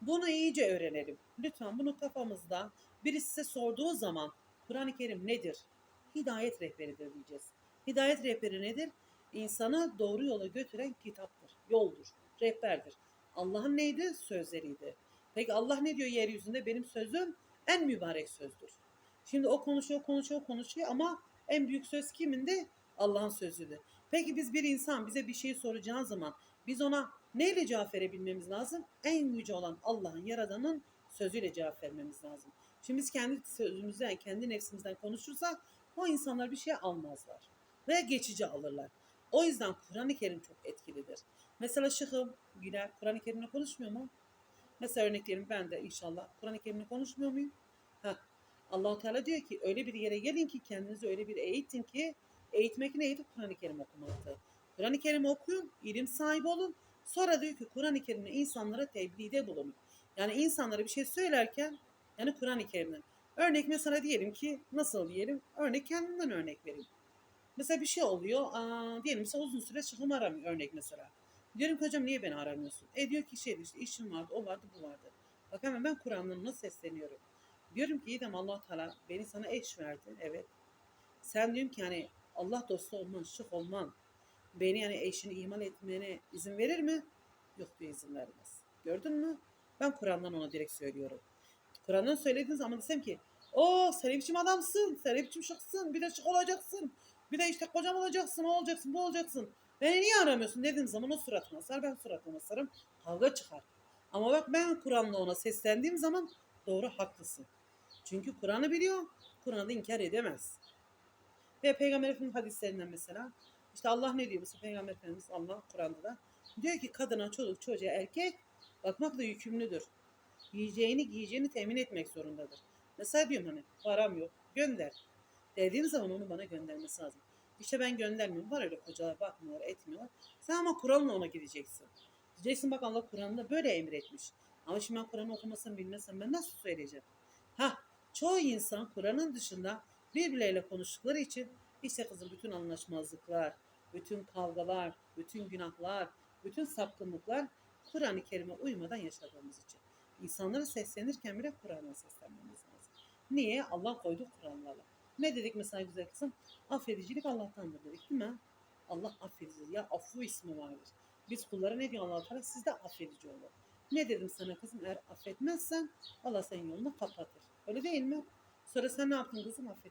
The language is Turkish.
Bunu iyice öğrenelim. Lütfen bunu kafamızda birisi size sorduğu zaman Kur'an-ı Kerim nedir? Hidayet rehberidir diyeceğiz. Hidayet rehberi nedir? İnsanı doğru yola götüren kitaptır, yoldur, rehberdir. Allah'ın neydi? Sözleriydi. Peki Allah ne diyor yeryüzünde? Benim sözüm en mübarek sözdür. Şimdi o konuşuyor, konuşuyor, konuşuyor ama en büyük söz kimindi? Allah'ın sözüdür. Peki biz bir insan bize bir şey soracağı zaman biz ona neyle cevap verebilmemiz lazım? En yüce olan Allah'ın, Yaradan'ın sözüyle cevap vermemiz lazım. Şimdi biz kendi sözümüzden, kendi nefsimizden konuşursak o insanlar bir şey almazlar. Ve geçici alırlar. O yüzden Kur'an-ı Kerim çok etkilidir. Mesela Şıkım Güler Kur'an-ı Kerim'le konuşmuyor mu? Mesela örneklerim ben de inşallah Kur'an-ı Kerim'le konuşmuyor muyum? Heh. allah Teala diyor ki öyle bir yere gelin ki kendinizi öyle bir eğitin ki eğitmek neydi? Kur'an-ı Kerim okumaktı. Kur'an-ı Kerim okuyun, ilim sahibi olun. Sonra diyor ki Kur'an-ı Kerim'le insanlara tebliğde bulunun. Yani insanlara bir şey söylerken yani Kur'an-ı Kerim'den. Örnek mesela diyelim ki nasıl diyelim? Örnek kendimden örnek vereyim. Mesela bir şey oluyor. Aa, diyelim mesela uzun süre çıkım aramıyor örnek mesela. Diyorum ki hocam niye beni aramıyorsun? E diyor ki şey işte işim vardı, o vardı, bu vardı. Bak hemen ben Kur'an'dan nasıl sesleniyorum. Diyorum ki İdem allah Teala beni sana eş verdi. Evet. Sen diyorum ki hani Allah dostu olman, şık olman, beni yani eşini ihmal etmene izin verir mi? Yok diyor izin vermez. Gördün mü? Ben Kur'an'dan ona direkt söylüyorum. Kur'an'dan söylediğin zaman desem ki o biçim adamsın, biçim şıksın, bir de şık olacaksın, bir de işte kocam olacaksın, o olacaksın, bu olacaksın. Beni niye aramıyorsun dediğim zaman o suratına asar, ben suratına asarım, kavga çıkar. Ama bak ben Kur'an'la ona seslendiğim zaman doğru haklısın. Çünkü Kur'an'ı biliyor, Kur'an'ı inkar edemez. Ve Peygamber Efendimiz hadislerinden mesela işte Allah ne diyor mesela Peygamber Efendimiz Allah Kur'an'da da diyor ki kadına, çocuk, çocuğa, erkek bakmakla yükümlüdür. Yiyeceğini, giyeceğini temin etmek zorundadır. Mesela diyorum hani param yok, gönder. Dediğim zaman onu bana göndermesi lazım. İşte ben göndermiyorum. Var öyle kocalar bakmıyorlar, etmiyorlar. Sen ama Kur'an'la ona gideceksin. Diyeceksin bak Allah Kur'an'da böyle emretmiş. Ama şimdi ben Kur'an'ı okumasam bilmesem ben nasıl söyleyeceğim? Ha, çoğu insan Kur'an'ın dışında birbirleriyle konuştukları için işte kızım bütün anlaşmazlıklar, bütün kavgalar, bütün günahlar, bütün sapkınlıklar Kur'an-ı Kerim'e uymadan yaşadığımız için. İnsanlara seslenirken bile Kur'an'a seslenmemiz lazım. Niye? Allah koydu Kur'an'larla. Ne dedik mesela güzel kızım? Affedicilik Allah'tandır dedik değil mi? Allah affedici. Ya affu ismi vardır. Biz kullara ne diyor Allah Teala? Siz de affedici olun. Ne dedim sana kızım? Eğer affetmezsen Allah senin yolunu kapatır. Öyle değil mi? Sonra sen ne yaptın kızım? Affetmedin.